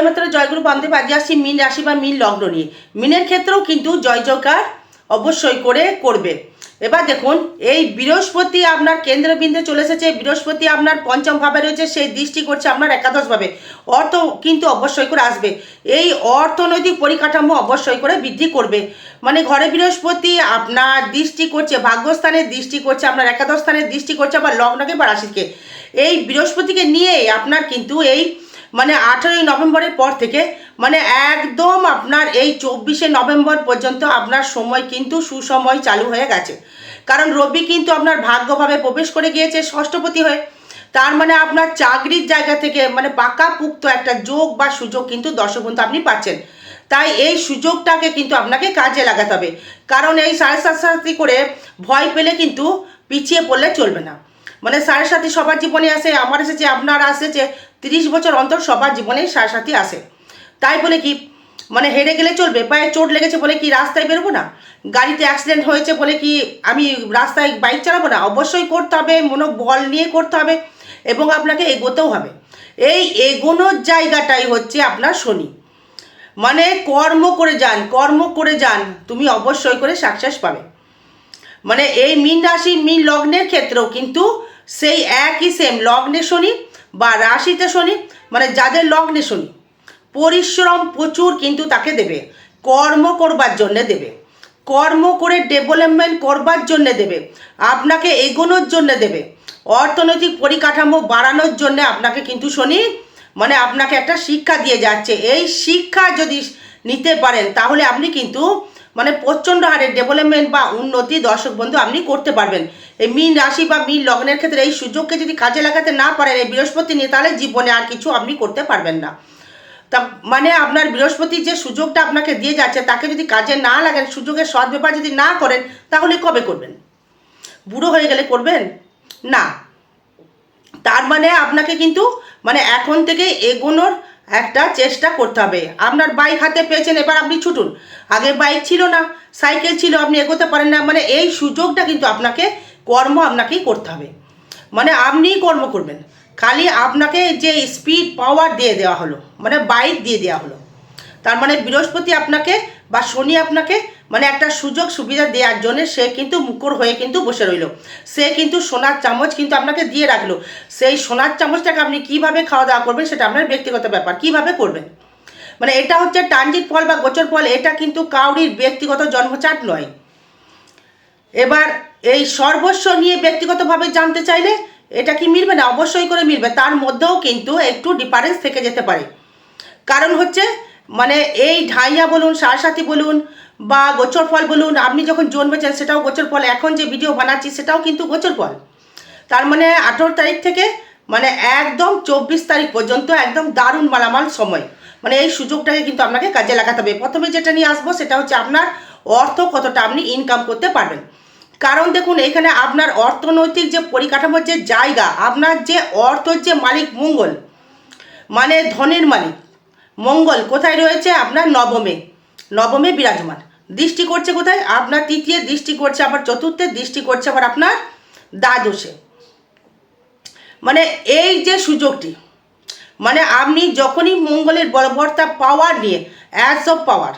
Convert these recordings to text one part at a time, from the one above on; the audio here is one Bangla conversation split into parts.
জয় মাত্রা জয়গুরু বান্ধব আজ আসছি মিন রাশি বা মিন লগ্ন নিয়ে। মিনের ক্ষেত্রেও কিন্তু জয় জয়কার অবশ্যই করে করবে। এবার দেখুন, এই বৃহস্পতি আপনার কেন্দ্রবিন্দু চলে এসেছে, বৃহস্পতি আপনার পঞ্চম ভাবে রয়েছে, সেই দৃষ্টি করছে আপনার একাদশভাবে অর্থ কিন্তু অবশ্যই করে আসবে। এই অর্থনৈতিক পরিকাঠামো অবশ্যই করে বৃদ্ধি করবে। মানে ঘরে বৃহস্পতি আপনার দৃষ্টি করছে, ভাগ্যস্থানের দৃষ্টি করছে, আপনার একাদশ স্থানের দৃষ্টি করছে, আবার লগ্নকে বা রাশিকে। এই বৃহস্পতিকে নিয়ে আপনার কিন্তু এই মানে আঠেরোই নভেম্বরের পর থেকে মানে একদম আপনার এই চব্বিশে নভেম্বর পর্যন্ত আপনার সময় কিন্তু সুসময় চালু হয়ে গেছে। কারণ রবি কিন্তু আপনার ভাগ্যভাবে প্রবেশ করে গিয়েছে ষষ্ঠপতি হয়ে। তার মানে আপনার চাকরির জায়গা থেকে মানে পাকা পুক্ত একটা যোগ বা সুযোগ কিন্তু দর্শক বন্ধু আপনি পাচ্ছেন। তাই এই সুযোগটাকে কিন্তু আপনাকে কাজে লাগাতে হবে। কারণ এই সাড়ে সাত করে ভয় পেলে কিন্তু পিছিয়ে পড়লে চলবে না। মানে সাড়ে সাথী সবার জীবনে আসে, আমার এসেছে, আপনার আসেছে, তিরিশ বছর অন্তর সবার জীবনেই সাড়ে আসে। তাই বলে কি মানে হেরে গেলে চলবে, পায়ে চোট লেগেছে বলে কি রাস্তায় বেরোবো না? গাড়িতে অ্যাক্সিডেন্ট হয়েছে বলে কি আমি রাস্তায় বাইক চালাবো না? অবশ্যই করতে হবে, মনোবল নিয়ে করতে হবে এবং আপনাকে এগোতেও হবে। এই এগোনোর জায়গাটাই হচ্ছে আপনার শনি। মানে কর্ম করে যান, কর্ম করে যান, তুমি অবশ্যই করে সাকসেস পাবে। মানে এই মীন রাশি, মীন লগ্নের ক্ষেত্রেও কিন্তু সেই একই সেম লগ্নে শনি বা রাশিতে শনি মানে যাদের লগ্নে শনি, পরিশ্রম প্রচুর কিন্তু তাকে দেবে, কর্ম করবার জন্যে দেবে, কর্ম করে ডেভেলপমেন্ট করবার জন্যে দেবে, আপনাকে এগোনোর জন্যে দেবে, অর্থনৈতিক পরিকাঠামো বাড়ানোর জন্যে আপনাকে কিন্তু শনি মানে আপনাকে একটা শিক্ষা দিয়ে যাচ্ছে, এই শিক্ষা যদি নিতে পারেন তাহলে আপনি কিন্তু মানে প্রচণ্ড হারে ডেভেলপমেন্ট বা উন্নতি দর্শক বন্ধু আপনি করতে পারবেন। এই মীন রাশি বা মীন লগ্নের ক্ষেত্রে এই সুযোগকে যদি কাজে লাগাতে না পারেন এই বৃহস্পতি নিয়ে, তাহলে জীবনে আর কিছু আপনি করতে পারবেন না। তা মানে আপনার বৃহস্পতি যে সুযোগটা আপনাকে দিয়ে যাচ্ছে, তাকে যদি কাজে না লাগেন, সুযোগের সদ্ব্যবহার যদি না করেন, তাহলে কবে করবেন? বুড়ো হয়ে গেলে করবেন? না। তার মানে আপনাকে কিন্তু মানে এখন থেকে এগোনোর একটা চেষ্টা করতে হবে। আপনার বাইক হাতে পেয়েছেন, এবার আপনি ছুটুন। আগে বাইক ছিল না, সাইকেল ছিল, আপনি এগোতে পারেন না। মানে এই সুযোগটা কিন্তু আপনাকে কর্ম আপনাকেই করতে হবে। মানে আপনিই কর্ম করবেন। খালি আপনাকে যে স্পিড পাওয়ার দিয়ে দেওয়া হলো মানে বাইক দিয়ে দেওয়া হলো। তার মানে বৃহস্পতি আপনাকে বা শনি আপনাকে মানে একটা সুযোগ, সুবিধা দেওয়ার জন্য সে কিন্তু মুখর হয়ে কিন্তু বসে রইল। সে কিন্তু সোনার চামচ কিন্তু আপনাকে দিয়ে রাখল। সেই সোনার চামচটাকে আপনি কীভাবে খাওয়া দাওয়া করবেন সেটা আপনার ব্যক্তিগত ব্যাপার। কীভাবে করবেন? মানে এটা হচ্ছে ট্রানজিট ফল বা গোচর ফল, এটা কিন্তু কাউরির ব্যক্তিগত জন্মচাট নয়। এবার এই সর্বস্ব নিয়ে ব্যক্তিগতভাবে জানতে চাইলে এটা কি মিলবে না? অবশ্যই করে মিলবে। তার মধ্যেও কিন্তু একটু ডিফারেন্স থেকে যেতে পারে। কারণ হচ্ছে মানে এই ঢাইয়া বলুন সারসাথী বলুন বা গোচর ফল বলুন, আপনি যখন জন্মেছেন সেটাও গোচর ফল, এখন যে ভিডিও বানাচ্ছি সেটাও কিন্তু গোচর ফল। তার মানে আঠেরো তারিখ থেকে মানে একদম চব্বিশ তারিখ পর্যন্ত একদম দারুণ মালামাল সময়। মানে এই সুযোগটাকে কিন্তু আপনাকে কাজে লাগাতে হবে। প্রথমে যেটা নিয়ে আসব সেটা হচ্ছে আপনার অর্থ কতটা আপনি ইনকাম করতে পারবেন। কারণ দেখুন, এখানে আপনার অর্থনৈতিক যে পরিকাঠামোর যে জায়গা, আপনার যে অর্থর যে মালিক মঙ্গল মানে ধনের মালিক মঙ্গল, কোথায় রয়েছে? আপনার নবমে। নবমে বিরাজমান। দৃষ্টি করছে কোথায়? আপনার তৃতীয় দৃষ্টি করছে আবার চতুর্থে, দৃষ্টি করছে আবার আপনার দ্বাদশে। মানে এই যে সুযোগটি মানে আপনি যখনই মঙ্গলের বলবর্তা পাওয়ার নিয়ে অ্যাজ অফ পাওয়ার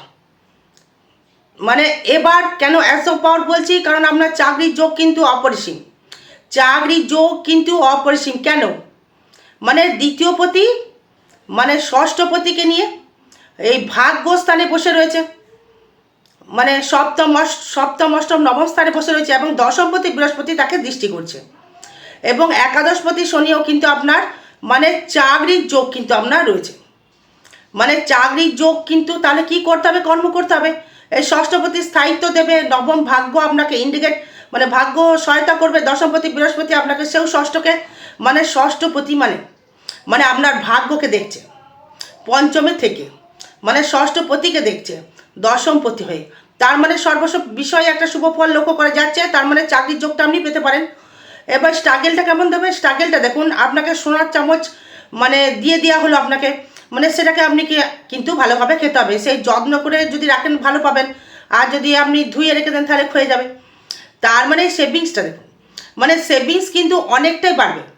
মানে এবার কেন অ্যাজ অফ পাওয়ার বলছি? কারণ আপনার চাকরির যোগ কিন্তু অপরিসীম। চাকরির যোগ কিন্তু অপরিসীম। কেন? মানে দ্বিতীয় পতি মানে ষষ্ঠপতিকে নিয়ে এই ভাগ্যস্থানে বসে রয়েছে। মানে সপ্তম সপ্তম, অষ্টম, নবম স্থানে বসে রয়েছে এবং দশমপতি বৃহস্পতি তাকে দৃষ্টি করছে। এবং একাদশপতি শনিও কিন্তু আপনার মানে চাকরির যোগ কিন্তু আপনার রয়েছে। মানে চাকরির যোগ কিন্তু তাহলে কি করতে হবে, কর্ম করতে হবে? এই ষষ্ঠপতি স্থায়িত্ব দেবে, নবম ভাগ্য আপনাকে ইন্ডিকেট মানে ভাগ্য সহায়তা করবে দশমপতি বৃহস্পতি আপনাকে সেও ষষ্ঠকে মানে ষষ্ঠপতি মানে। মানে আপনার ভাগ্যকে দেখছে। পঞ্চমে থেকে মানে ষষ্ঠপতিকে দেখছে দশমপতি হয়ে। তার মানে সর্বস্ব বিষয়ে একটা শুভ ফল লক্ষ্য করা যাচ্ছে, তার মানে চাকরির যোগটা আপনি পেতে পারেন। এবার স্ট্রাগেলটা কেমন দেবে? স্ট্রাগেলটা দেখুন, আপনাকে সোনার চামচ মানে দিয়ে দেওয়া হলো আপনাকে। মানে সেটাকে আপনি কি, কিন্তু ভালোভাবে খেতে হবে। সেই যত্ন করে যদি রাখেন, ভালো পাবেন। আর যদি আপনি ধুয়ে রেখে দেন, তাহলে ক্ষয়ে যাবে। তার মানে সেভিংসটা দেখুন। মানে সেভিংস কিন্তু অনেকটাই বাড়বে।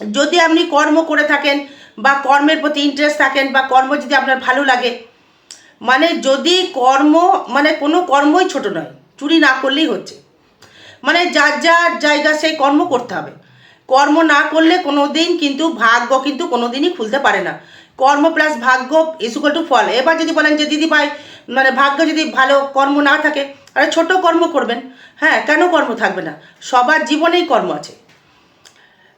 যদি আপনি কর্ম করে থাকেন বা কর্মের প্রতি ইন্টারেস্ট থাকেন বা কর্ম যদি আপনার ভালো লাগে মানে যদি কর্ম মানে কোনো কর্মই ছোট নয়, চুরি না করলেই হচ্ছে। মানে যার যার জায়গা সেই কর্ম করতে হবে। কর্ম না করলে কোনো দিন কিন্তু ভাগ্য কিন্তু কোনো দিনই খুলতে পারে না। কর্ম প্লাস ভাগ্য ইসুকাল টু ফল। এবার যদি বলেন যে, দিদি ভাই মানে ভাগ্য যদি ভালো কর্ম না থাকে, আরে ছোট কর্ম করবেন? হ্যাঁ কেন কর্ম থাকবে না? সবার জীবনেই কর্ম আছে।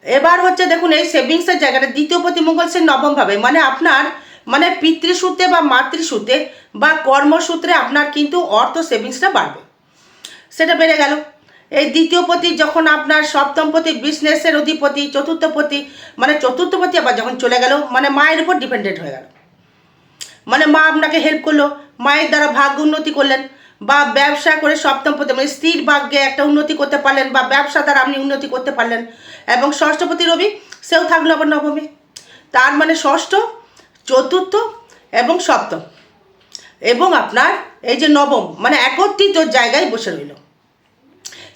এবার হচ্ছে দেখুন, এই সেভিংসের জায়গাটা দ্বিতীয় প্রতিমঙ্গল সে নবমভাবে মানে আপনার মানে পিতৃসূত্রে বা মাতৃসূত্রে বা কর্মসূত্রে আপনার কিন্তু অর্থ সেভিংসটা বাড়বে। সেটা বেড়ে গেল। এই দ্বিতীয় পতি যখন আপনার সপ্তম পতি বিজনেসের অধিপতি, চতুর্থ পতি মানে চতুর্থ পতি আবার যখন চলে গেল মানে মায়ের উপর ডিপেন্ডেন্ট হয়ে গেল। মানে মা আপনাকে হেল্প করল, মায়ের দ্বারা ভাগ্য উন্নতি করলেন। বা ব্যবসা করে সপ্তম পতি মানে স্ত্রীর ভাগ্যে একটা উন্নতি করতে পারলেন বা ব্যবসা দ্বারা আপনি উন্নতি করতে পারলেন। এবং ষষ্ঠপতি রবি, সেও থাকল আবার নবমে। তার মানে ষষ্ঠ, চতুর্থ এবং সপ্তম। এবং আপনার এই যে নবম মানে একত্রিত জায়গায় বসে রইল।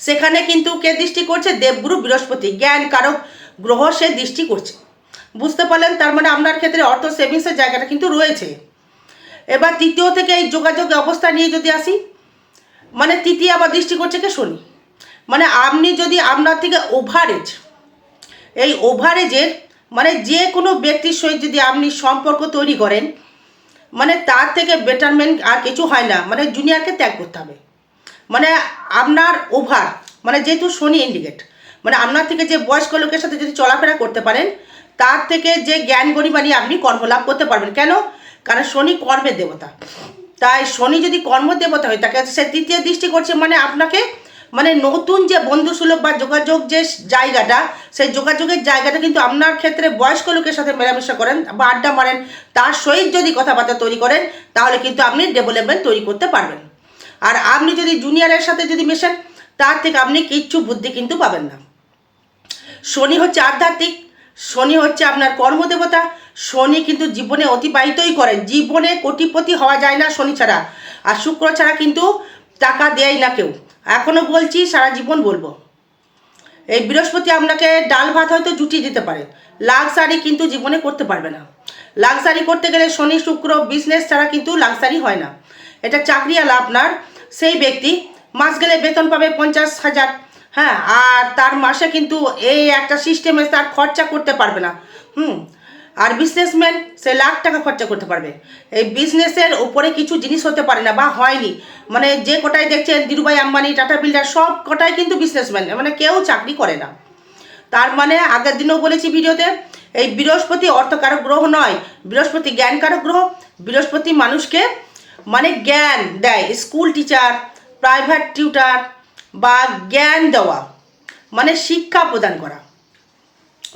সেখানে কিন্তু কে দৃষ্টি করছে? দেবগুরু, বৃহস্পতি। জ্ঞান কারক গ্রহ সে দৃষ্টি করছে। বুঝতে পারলেন? তার মানে আপনার ক্ষেত্রে অর্থ সেভিংসের জায়গাটা কিন্তু রয়েছে। এবার তৃতীয় থেকে এই যোগাযোগ অবস্থা নিয়ে যদি আসি মানে তৃতীয় আবার দৃষ্টি করছে কে শনি? মানে আপনি যদি আপনার থেকে ওভারেজ এই ওভারেজের মানে যে কোনো ব্যক্তির সহিত যদি আপনি সম্পর্ক তৈরি করেন মানে তার থেকে বেটারমেন্ট আর কিছু হয় না মানে জুনিয়রকে ত্যাগ করতে হবে। মানে আপনার ওভার মানে যেহেতু শনি ইন্ডিকেট মানে আপনার থেকে যে বয়স্ক লোকের সাথে যদি চলাফেরা করতে পারেন, তার থেকে যে জ্ঞান গরিমা নিয়ে আপনি কর্মলাভ করতে পারবেন। কেন? কারণ শনি কর্মের দেবতা। তাই শনি যদি কর্মদেবতা হয়, তাকে সে তৃতীয় দৃষ্টি করছে মানে আপনাকে মানে নতুন যে বন্ধু সুলভ বা যোগাযোগ যে জায়গাটা, সেই যোগাযোগের জায়গাটা কিন্তু আপনার ক্ষেত্রে বয়স্ক লোকের সাথে মেলামেশা করেন বা আড্ডা মারেন, তার সহিত যদি কথাবার্তা তৈরি করেন, তাহলে কিন্তু আপনি ডেভেলপমেন্ট তৈরি করতে পারবেন। আর আপনি যদি জুনিয়রের সাথে যদি মেশেন, তার থেকে আপনি কিচ্ছু বুদ্ধি কিন্তু পাবেন না। শনি হচ্ছে আধ্যাত্মিক শনি হচ্ছে আপনার কর্মদেবতা। শনি কিন্তু জীবনে অতিবাহিতই করেন। জীবনে কোটিপতি হওয়া যায় না শনি ছাড়া। আর শুক্র ছাড়া কিন্তু টাকা দেয় না কেউ। এখনও বলছি, সারা জীবন বলব। এই বৃহস্পতি আপনাকে ডাল ভাত হয়তো জুটিয়ে দিতে পারে। লাক্সারি কিন্তু জীবনে করতে পারবে না। লাক্সারি করতে গেলে শনি, শুক্র, বিজনেস ছাড়া কিন্তু লাক্সারি হয় না। এটা চাকরিওয়ালা আপনার সেই ব্যক্তি মাস গেলে বেতন পাবে পঞ্চাশ হাজার। হ্যাঁ আর তার মাসে কিন্তু এই একটা সিস্টেমে তার খরচা করতে পারবে না। হুম, আর বিজনেসম্যান সে লাখ টাকা খরচা করতে পারবে। এই বিজনেসের উপরে কিছু জিনিস হতে পারে না বা হয়নি। মানে যে কোটায় দেখছেন ধীরুভাই আম্বানি, টাটা বিল্ডার, সব কটাই কিন্তু বিজনেসম্যান মানে কেউ চাকরি করে না। তার মানে আগের দিনও বলেছি ভিডিওতে, এই বৃহস্পতি অর্থকারক গ্রহ নয়। বৃহস্পতি জ্ঞানকারক গ্রহ। বৃহস্পতি মানুষকে মানে জ্ঞান দেয়। স্কুল টিচার প্রাইভেট টিউটার বা জ্ঞান দেওয়া মানে শিক্ষা প্রদান করা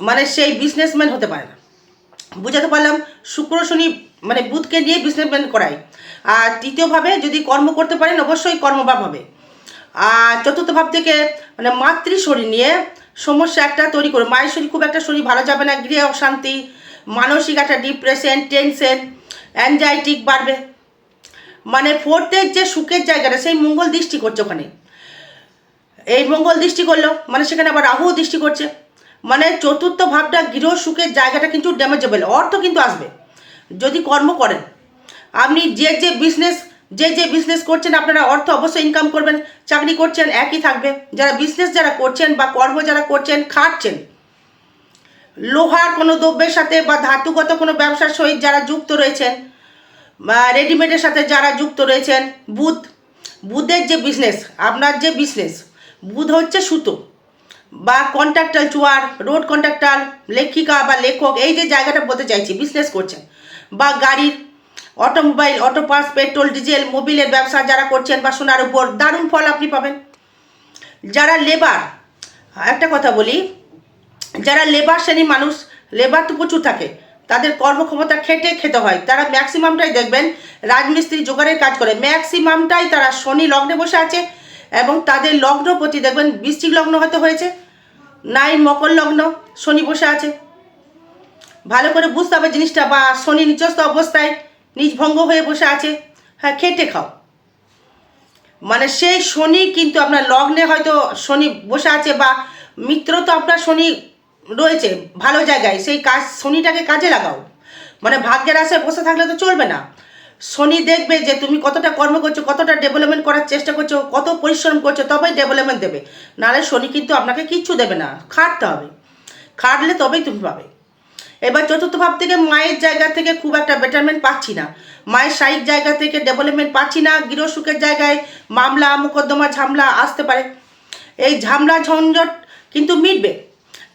মানে সেই বিজনেসম্যান হতে পারে না। বুঝাতে পারলাম, শুক্র, শনি মানে বুধকে নিয়ে বিজনেসম্যান করায়। আর তৃতীয়ভাবে যদি কর্ম করতে পারেন, অবশ্যই কর্মভাব হবে। আর চতুর্থ ভাব থেকে মানে মাতৃ শরীর নিয়ে সমস্যা একটা তৈরি করে মায়ের শরীর খুব একটা শরীর ভালো যাবে না, গৃহে অশান্তি, মানসিক একটা ডিপ্রেশন টেনশন অ্যাংজাইটিক বাড়বে। মানে ফোর্থের যে সুখের জায়গাটা, সেই মঙ্গল দৃষ্টি করছে ওখানে। এই মঙ্গল দৃষ্টি করল মানে সেখানে আবার রাহুও দৃষ্টি করছে। মানে চতুর্থ ভাবটা গৃহ সুখের জায়গাটা কিন্তু ড্যামেজেবল অর্থ কিন্তু আসবে, যদি কর্ম করেন। আপনি যে যে বিজনেস যে যে বিজনেস করছেন, আপনারা অর্থ অবশ্যই ইনকাম করবেন, চাকরি করছেন, একই থাকবে। যারা বিজনেস যারা করছেন বা কর্ম যারা করছেন, খাটছেন। লোহার কোনো দ্রব্যের সাথে বা ধাতুগত কোনো ব্যবসার সহিত যারা যুক্ত রয়েছেন, বা রেডিমেডের সাথে যারা যুক্ত রয়েছেন, বুধ, বুধের যে বিজনেস আপনার যে বিজনেস বুধ হচ্ছে সুতো বা কন্ট্রাক্টার চুয়ার রোড কন্ট্রাক্টার লেখিকা বা লেখক, এই যে জায়গাটা বলতে চাইছি বিজনেস করছেন বা গাড়ির automobile auto parts petrol diesel মোবিলের ব্যবসা যারা করছেন বা সোনার উপর, দারুণ ফল আপনি পাবেন। যারা লেবার একটা কথা বলি, যারা লেবার শ্রেণির মানুষ লেবার তো প্রচুর থাকে, তাদের কর্মক্ষমতা খেটে খেতে হয়, তারা ম্যাক্সিমামটাই দেখবেন, রাজমিস্ত্রি জোগাড়ের কাজ করে ম্যাক্সিমামটাই তারা শনি লগ্নে বসে আছে এবং তাদের লগ্ন প্রতি দেখবেন বৃষ্টিক লগ্ন হয়তো হয়েছে নাই মকর লগ্ন, শনি বসে আছে। ভালো করে বুঝতে হবে জিনিসটা, বা শনি নিচস্থ অবস্থায় নিজ ভঙ্গ হয়ে বসে আছে। হ্যাঁ খেটে খাও। মানে সেই শনি কিন্তু আপনার লগ্নে হয়তো শনি বসে আছে, বা মিত্র তো আপনার শনি রয়েছে ভালো জায়গায়, সেই কাজ শনিটাকে কাজে লাগাও। মানে ভাগ্যের আশায় বসে থাকলে তো চলবে না। শনি দেখবে যে তুমি কতটা কর্ম করছ, কতটা ডেভেলপমেন্ট করার চেষ্টা করছ, কত পরিশ্রম করছ, তবেই ডেভেলপমেন্ট দেবে। নাহলে শনি কিন্তু আপনাকে কিচ্ছু দেবে না, খাটতে হবে। খাটলে তবেই তুমি পাবে। এবার চতুর্থ ভাব থেকে মায়ের জায়গা থেকে খুব একটা বেটারমেন্ট পাচ্ছি না। মায়ের শারীরিক জায়গা থেকে ডেভেলপমেন্ট পাচ্ছি না গৃহসুখের জায়গায় মামলা, মোকদ্দমা, ঝামলা আসতে পারে। এই ঝামলা, ঝঞ্ঝট কিন্তু মিটবে।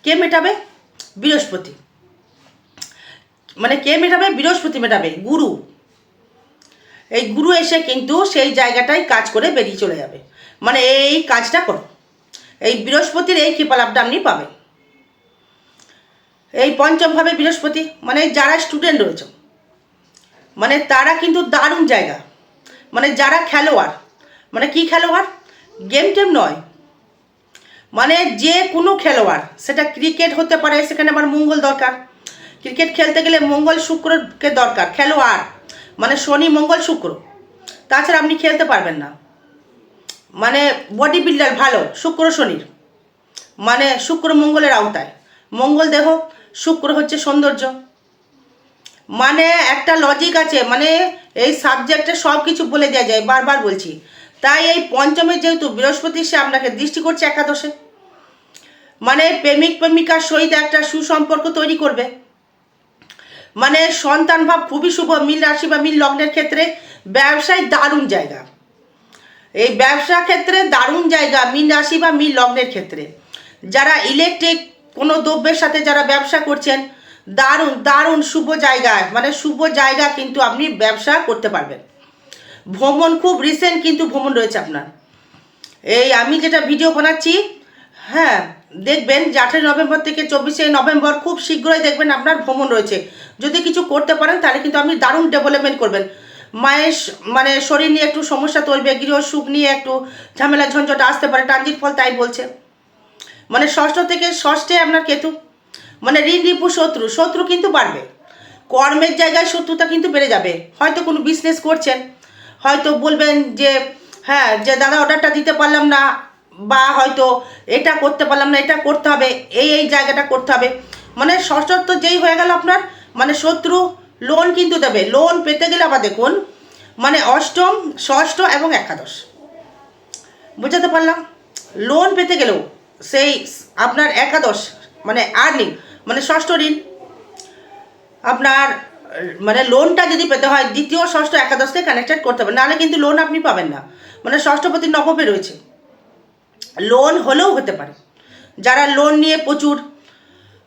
কে মেটাবে? বৃহস্পতি। মানে কে মেটাবে? বৃহস্পতি মেটাবে, গুরু। এই গুরু এসে কিন্তু সেই জায়গাটাই কাজ করে বেরিয়ে চলে যাবে। মানে এই কাজটা করো। এই বৃহস্পতির এই কৃপালাভটা আপনি পাবেন। এই পঞ্চমভাবে বৃহস্পতি মানে যারা স্টুডেন্ট রয়েছে মানে তারা কিন্তু দারুণ জায়গা। মানে যারা খেলোয়াড় মানে কি খেলোয়াড়? গেম টেম নয়। মানে যে কোনো খেলোয়াড়, সেটা ক্রিকেট হতে পারে, সেখানে আমার মঙ্গল দরকার। ক্রিকেট খেলতে গেলে মঙ্গল শুক্রকে দরকার, খেলোয়াড়। মানে শনি, মঙ্গল, শুক্র। তাছাড়া আপনি খেলতে পারবেন না। মানে বডি বিল্ডার ভালো, শুক্র শনির। মানে শুক্র মঙ্গলের আওতায়। মঙ্গল দেহ, শুক্র হচ্ছে সৌন্দর্য। মানে একটা লজিক আছে মানে এই সাবজেক্টে সব কিছু বলে দেওয়া যায়, বারবার বলছি। তাই এই পঞ্চমে যেহেতু বৃহস্পতি, সে আপনাকে দৃষ্টি করছে একাদশে। মানে প্রেমিক প্রেমিকার সহিত একটা সুসম্পর্ক তৈরি করবে। মানে সন্তান ভাব খুবই শুভ, মিল রাশি বা মিল লগ্নের ক্ষেত্রে ব্যবসায় দারুণ জায়গা। এই ব্যবসা ক্ষেত্রে দারুণ জায়গা, মিল রাশি বা মিল লগ্নের ক্ষেত্রে। যারা ইলেকট্রিক কোনো দ্রব্যের সাথে যারা ব্যবসা করছেন, দারুণ দারুণ শুভ জায়গায় মানে শুভ জায়গা কিন্তু আপনি ব্যবসা করতে পারবেন। ভ্রমণ খুব রিসেন্ট কিন্তু ভ্রমণ রয়েছে আপনার। এই আমি যেটা ভিডিও বানাচ্ছি হ্যাঁ দেখবেন যে আঠেরোই নভেম্বর থেকে চব্বিশে নভেম্বর খুব শীঘ্রই দেখবেন আপনার ভ্রমণ রয়েছে। যদি কিছু করতে পারেন, তাহলে কিন্তু আপনি দারুণ ডেভেলপমেন্ট করবেন। মায়ের মানে শরীর নিয়ে একটু সমস্যা তৈরি গৃহ সুখ নিয়ে একটু ঝামেলা ঝঞ্ঝট আসতে পারে, ট্রানজিট ফল তাই বলছে। মানে ষষ্ঠ থেকে ষষ্ঠে আপনার কেতু মানে ঋণ রিপু শত্রু শত্রু কিন্তু বাড়বে। কর্মের জায়গায় শত্রুতা কিন্তু বেড়ে যাবে। হয়তো কোনো বিজনেস করছেন, হয়তো বলবেন যে হ্যাঁ যে দাদা অর্ডারটা দিতে পারলাম না বা হয়তো এটা করতে পারলাম না, এটা করতে হবে, এই এই জায়গাটা করতে হবে। মানে ষষ্ঠত্ব যেই হয়ে গেল আপনার মানে শত্রু লোন কিন্তু দেবে। লোন পেতে গেলে আবার দেখুন মানে অষ্টম, ষষ্ঠ এবং একাদশ। বুঝাতে পারলাম? লোন পেতে গেলেও সেই আপনার একাদশ মানে আর্নিং মানে ষষ্ঠ ঋণ, আপনার মানে লোনটা যদি পেতে হয়, দ্বিতীয়, ষষ্ঠ একাদশ থেকে কানেক্টেড করতে হবে। নাহলে কিন্তু লোন আপনি পাবেন না। মানে ষষ্ঠপতি নবমে রয়েছে। লোন হলেও হতে পারে। যারা লোন নিয়ে প্রচুর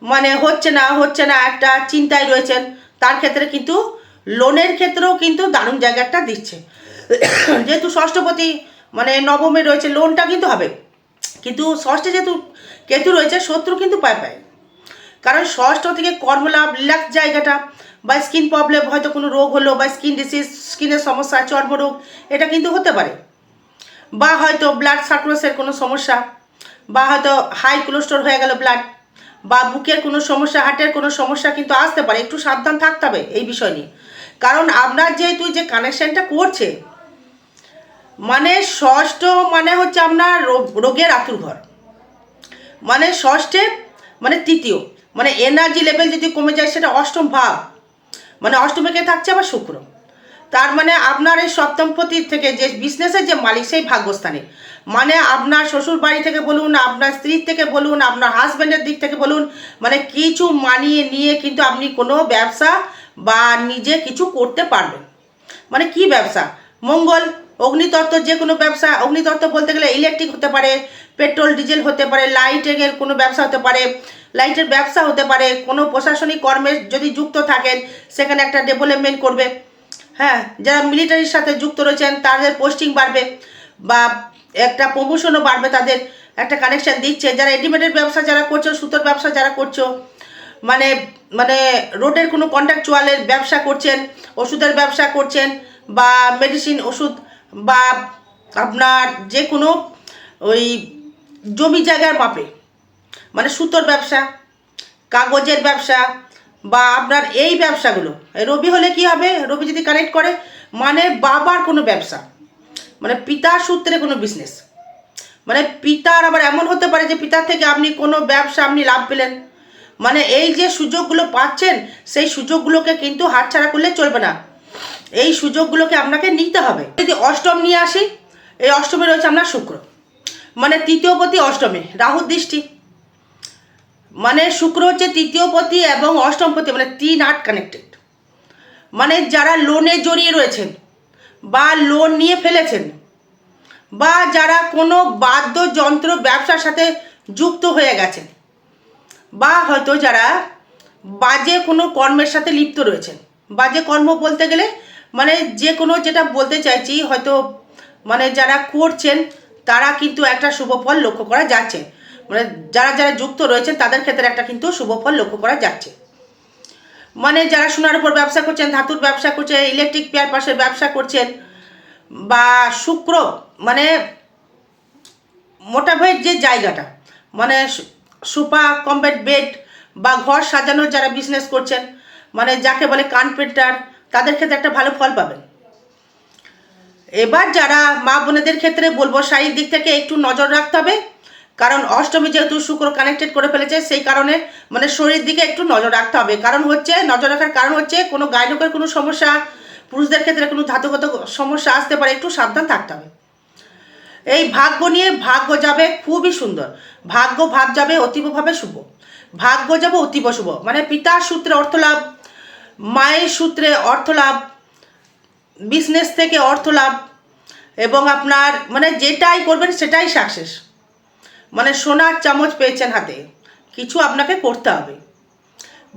মানে হচ্ছে না হচ্ছে না, একটা চিন্তায় রয়েছেন, তার ক্ষেত্রে কিন্তু লোনের ক্ষেত্রেও কিন্তু দারুণ জায়গাটা দিচ্ছে। যেহেতু ষষ্ঠপতি মানে নবমে রয়েছে লোনটা কিন্তু হবে। কিন্তু ষষ্ঠে যেহেতু কেতু রয়েছে, শত্রু কিন্তু পায় পায়। কারণ ষষ্ঠ থেকে কর্মলাভ রিল্যাক্স জায়গাটা, বা স্কিন প্রবলেম হয়তো কোনো রোগ হলো, বা স্কিন ডিসিজ স্কিনের সমস্যা, চর্মরোগ, এটা কিন্তু হতে পারে। বা হয়তো ব্লাড সার্কুলেশনের কোনো সমস্যা, বা হয়তো হাই কোলেস্ট্রল হয়ে গেল ব্লাড বা বুকের কোনো সমস্যা হার্টের কোনো সমস্যা কিন্তু আসতে পারে। একটু সাবধান থাকতে হবে এই বিষয় নিয়ে। কারণ আপনার যেহেতু যে কানেকশানটা করছে মানে ষষ্ঠ মানে হচ্ছে আপনার রোগ- রোগের আতুর ঘর। মানে ষষ্ঠে মানে তৃতীয়। মানে এনার্জি লেভেল যদি কমে যায়, সেটা অষ্টম ভাব। মানে অষ্টমে কে থাকছে? আবার শুক্র। তার মানে আপনার এই সপ্তমপতি থেকে যে বিজনেসের যে মালিক সেই ভাগ্যস্থানে। মানে আপনার শ্বশুর বাড়ি থেকে বলুন, আপনার স্ত্রীর থেকে বলুন, আপনার হাজব্যান্ডের দিক থেকে বলুন মানে কিছু মানিয়ে নিয়ে কিন্তু আপনি কোনো ব্যবসা বা নিজে কিছু করতে পারবেন। মানে কি ব্যবসা? মঙ্গল, অগ্নিতত্ত্ব যে কোনো ব্যবসা, অগ্নিতত্ত্ব বলতে গেলে ইলেকট্রিক হতে পারে পেট্রোল ডিজেল হতে পারে লাইটের কোনো ব্যবসা হতে পারে লাইটের ব্যবসা হতে পারে, কোনো প্রশাসনিক কর্মে যদি যুক্ত থাকেন, সেখানে একটা ডেভেলপমেন্ট করবে। হ্যাঁ যারা মিলিটারির সাথে যুক্ত রয়েছেন, তাদের পোস্টিং বাড়বে বা একটা প্রমোশনও বাড়বে তাদের, একটা কানেকশান দিচ্ছে। যারা রেডিমেডের ব্যবসা যারা করছ, সুতোর ব্যবসা যারা করছ মানে মানে রোডের কোনো কন্ট্রাকচুয়ালের ব্যবসা করছেন, ওষুধের ব্যবসা করছেন বা মেডিসিন ওষুধ বা আপনার যে কোনো ওই জমি জায়গার মাপে মানে সুতোর ব্যবসা, কাগজের ব্যবসা বা আপনার এই ব্যবসাগুলো। রবি হলে কি হবে? রবি যদি কানেক্ট করে মানে বাবার কোনো ব্যবসা মানে পিতার সূত্রে কোনো বিজনেস মানে পিতার আবার এমন হতে পারে যে পিতার থেকে আপনি কোনো ব্যবসা আপনি লাভ পেলেন। মানে এই যে সুযোগগুলো পাচ্ছেন, সেই সুযোগগুলোকে কিন্তু হাতছাড়া করলে চলবে না। এই সুযোগগুলোকে আপনাকে নিতে হবে। যদি অষ্টম নিয়ে আসি, এই অষ্টমে রয়েছে আপনার শুক্র। মানে তৃতীয় পতি অষ্টমে, রাহুর দৃষ্টি। মানে শুক্র হচ্ছে তৃতীয় পতি এবং অষ্টম পতি মানে তিন আট কানেক্টেড মানে যারা লোনে জড়িয়ে রয়েছেন বা লোন নিয়ে ফেলেছেন বা যারা কোনো বাদ্যযন্ত্র ব্যবসার সাথে যুক্ত হয়ে গেছেন বা হয়তো যারা বাজে কোনো কর্মের সাথে লিপ্ত রয়েছেন। বাজে কর্ম বলতে গেলে মানে যে কোনো যেটা বলতে চাইছি, হয়তো মানে যারা করছেন তারা কিন্তু একটা শুভ ফল লক্ষ্য করা যাচ্ছে। মানে যারা যারা যুক্ত রয়েছেন, তাদের ক্ষেত্রে একটা কিন্তু শুভ ফল লক্ষ্য করা যাচ্ছে। মানে যারা সোনার উপর ব্যবসা করছেন, ধাতুর ব্যবসা করছেন ইলেকট্রিক পেয়ার পাশের ব্যবসা করছেন, বা শুক্র মানে মোটাভেট যে জায়গাটা মানে সুপা কম্বেট বেড বা ঘর সাজানোর যারা বিজনেস করছেন মানে যাকে বলে কানপেন্টার তাদের ক্ষেত্রে একটা ভালো ফল পাবেন। এবার যারা মা বোনেদের ক্ষেত্রে বলব শারীরিক দিক থেকে একটু নজর রাখতে হবে। কারণ অষ্টমী যেহেতু শুক্র কানেক্টেড করে ফেলেছে, সেই কারণে মানে শরীরের দিকে একটু নজর রাখতে হবে। কারণ হচ্ছে, নজর রাখার কারণ হচ্ছে, কোনো গায়নকের কোনো সমস্যা, পুরুষদের ক্ষেত্রে কোনো ধাতুগত সমস্যা আসতে পারে, একটু সাবধান থাকতে হবে। এই ভাগ্য নিয়ে ভাগ্য যাবে খুবই সুন্দর। ভাগ্য ভাব যাবে অতীবভাবে শুভ। ভাগ্য যাবে অতীব শুভ। মানে পিতার সূত্রে অর্থলাভ মায়ের সূত্রে অর্থলাভ বিজনেস থেকে অর্থ লাভ, এবং আপনার মানে যেটাই করবেন সেটাই সাকসেস মানে সোনার চামচ পেয়েছেন হাতে। কিছু আপনাকে করতে হবে।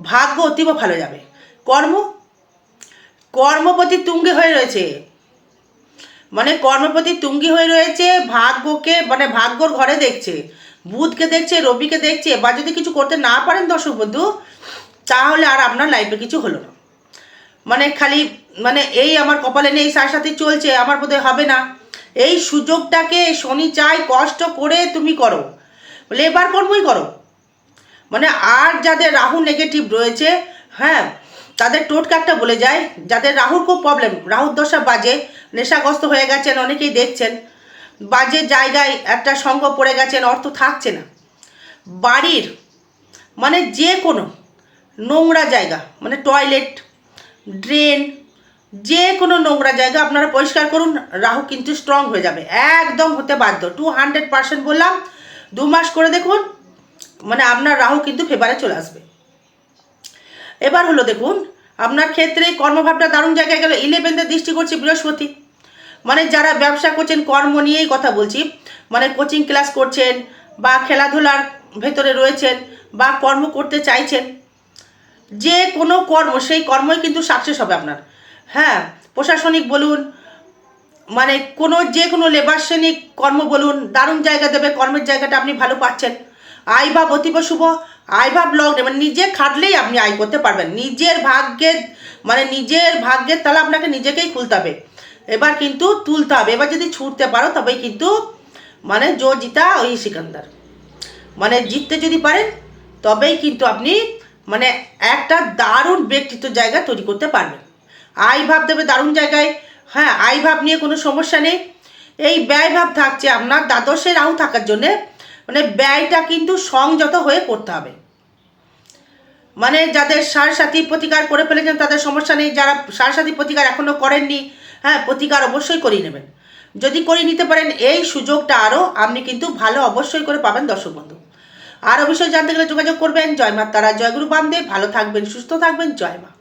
ভাগ্য অতীব ভালো যাবে। কর্ম? কর্মপতি তুঙ্গে হয়ে রয়েছে। মানে কর্মপতি তুঙ্গি হয়ে রয়েছে, ভাগ্যকে মানে ভাগ্যর ঘরে দেখছে, বুধকে দেখছে, রবিকে দেখছে, বা যদি কিছু করতে না পারেন দর্শক বন্ধু, তাহলে আর আপনার লাইফে কিছু হলো না। মানে খালি মানে এই আমার কপালে নেই সার সাথে চলছে, আমার বোধহয় হবে না। এই সুযোগটাকে শনি চাই কষ্ট করে তুমি করো। লেবার কর্মই করো। মানে আর যাদের রাহু নেগেটিভ রয়েছে হ্যাঁ তাদের টোটকা একটা বলে যায়। যাদের রাহুর খুব প্রবলেম রাহুর দশা বাজে, নেশাগ্রস্ত হয়ে গেছেন, অনেকেই দেখছেন। বাজে জায়গায় একটা সঙ্গ পড়ে গেছেন, অর্থ থাকছে না। বাড়ির মানে যে কোনো নোংরা জায়গা মানে টয়লেট ড্রেন যে কোনো নোংরা জায়গা আপনারা পরিষ্কার করুন, রাহু কিন্তু স্ট্রং হয়ে যাবে। একদম হতে বাধ্য। টু হান্ড্রেড পার্সেন্ট বললাম, দু মাস করে দেখুন মানে আপনার রাহু কিন্তু ফেভারে চলে আসবে। এবার হলো দেখুন, আপনার ক্ষেত্রে কর্মভাবটা দারুণ জায়গায় গেল। ইলেভেনতে দৃষ্টি করছে বৃহস্পতি। মানে যারা ব্যবসা করছেন, কর্ম নিয়েই কথা বলছি মানে কোচিং ক্লাস করছেন, বা খেলাধুলার ভেতরে রয়েছেন, বা কর্ম করতে চাইছেন, যে কোনো কর্ম, সেই কর্মই কিন্তু সাকসেস হবে আপনার। হ্যাঁ প্রশাসনিক বলুন মানে কোনো যে কোনো লেবার শ্রেণিক কর্ম বলুন, দারুণ জায়গা দেবে, কর্মের জায়গাটা আপনি ভালো পাচ্ছেন। আয় ভাব অতীব শুভ, আয় ভাব লগ্নে মানে নিজে খাটলেই আপনি আয় করতে পারবেন। নিজের ভাগ্যের মানে নিজের ভাগ্যের তালা আপনাকে নিজেকেই খুলতে হবে। এবার কিন্তু তুলতে হবে। এবার যদি ছুটতে পারো, তবেই কিন্তু মানে জো জিতা ওই সিকান্দার। মানে জিততে যদি পারেন, তবেই কিন্তু আপনি মানে একটা দারুণ ব্যক্তিত্ব জায়গা তৈরি করতে পারবেন। আয় ভাব দেবে দারুণ জায়গায়। হ্যাঁ আয় ভাব নিয়ে কোনো সমস্যা নেই। এই ব্যয় ভাব থাকছে আপনার দ্বাদশে রাহু থাকার জন্যে। মানে ব্যয়টা কিন্তু সংযত হয়ে করতে হবে। মানে যাদের সার সাথী প্রতিকার করে ফেলেছেন, তাদের সমস্যা নেই। যারা সার সাথী প্রতিকার এখনও করেননি হ্যাঁ প্রতিকার অবশ্যই করিয়ে নেবেন। যদি করিয়ে নিতে পারেন, এই সুযোগটা আরও আপনি কিন্তু ভালো অবশ্যই করে পাবেন, দর্শক বন্ধু। আরও বিষয় জানতে গেলে যোগাযোগ করবেন। জয় মা তারা জয়গুরু বামদেব। ভালো থাকবেন, সুস্থ থাকবেন। জয় মা।